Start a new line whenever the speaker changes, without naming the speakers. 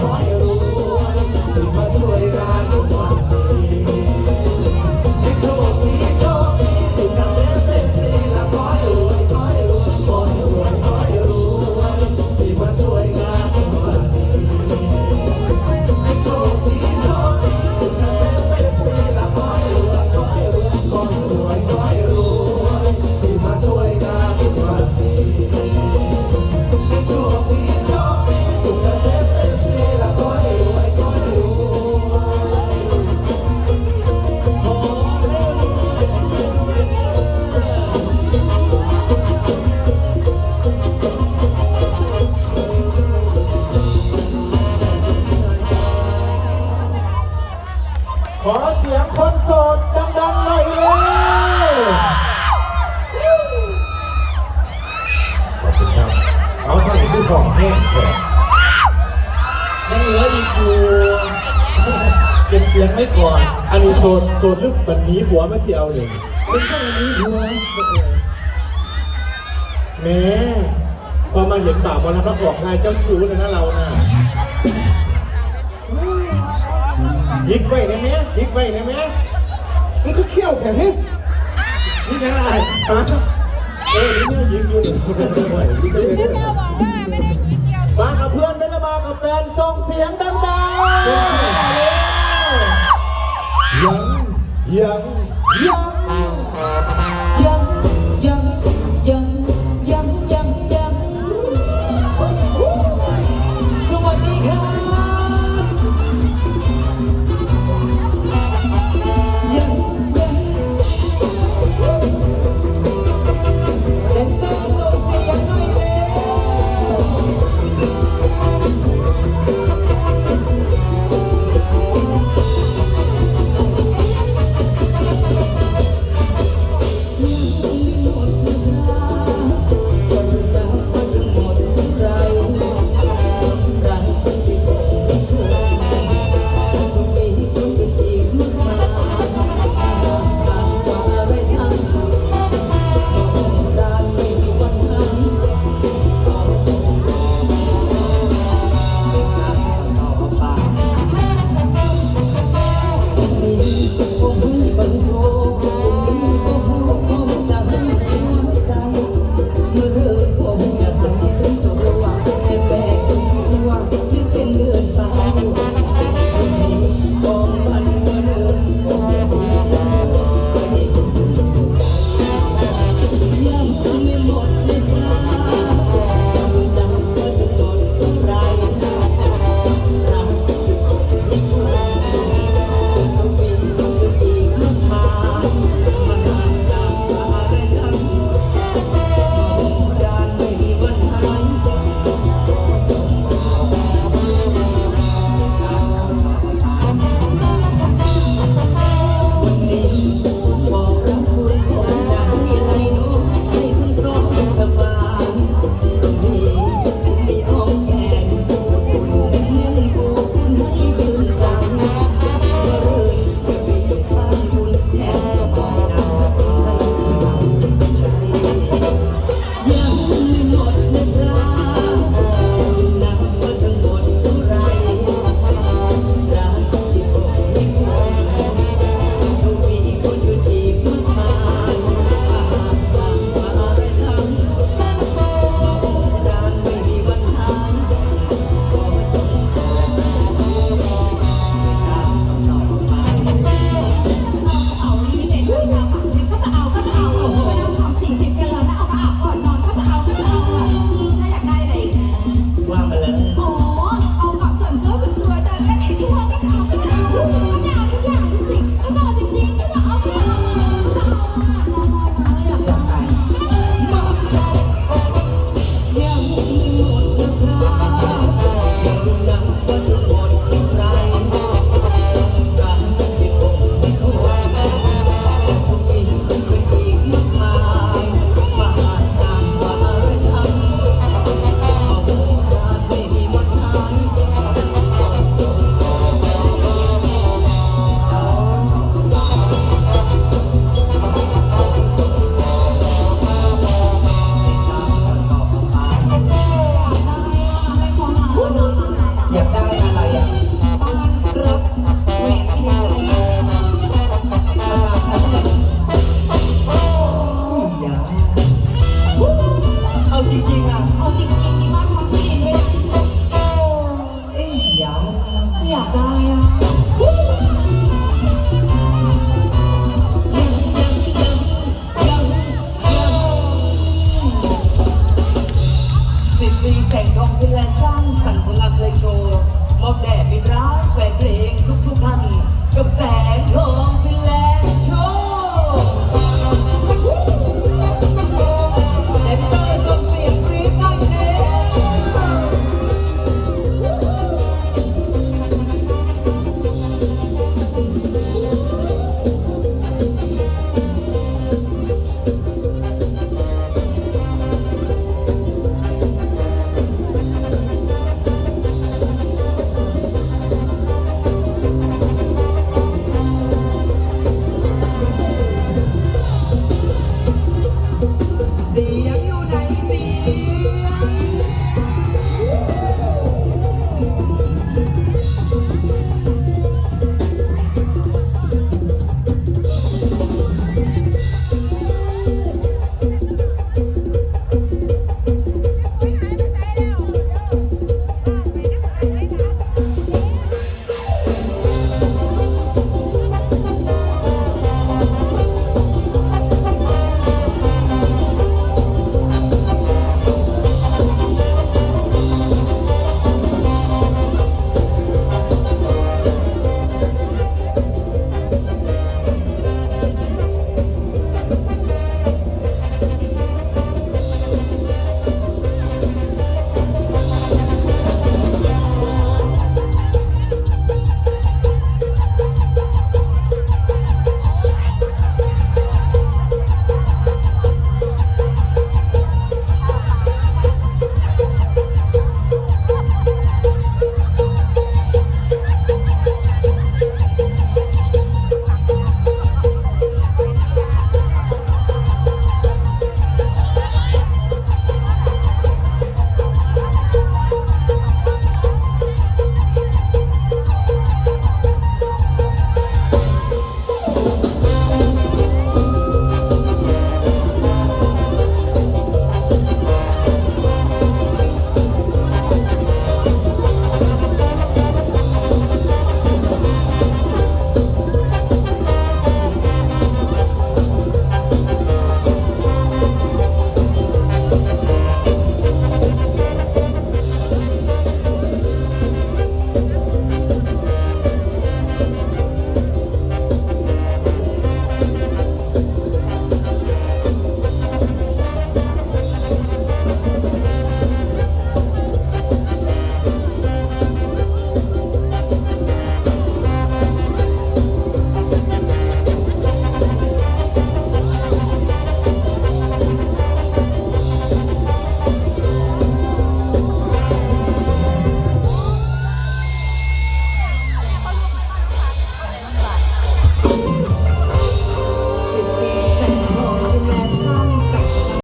ขอ สียง
ไว้ก่อน
อันนี้โสดโสดลึกบันนี้ผัวมาเที่ยวหนึ่งเป็นแค่นี้ผัวแหม่พอมาเห็นบ่าวมาแล้วมาบอกลายเจ้าชู้เลยนะเราน่ะยิกไว้นะแม่ยิกไว้นะแม่มันก็เขี้ยวแค่นี้
นี่ยังไง
ฮะเอ้ยนี่เนี่ยยิงอยู่หนึ่งมากับเพื่อนไม่ได้มากับแฟนส่งเสียงดังๆ ยังยัง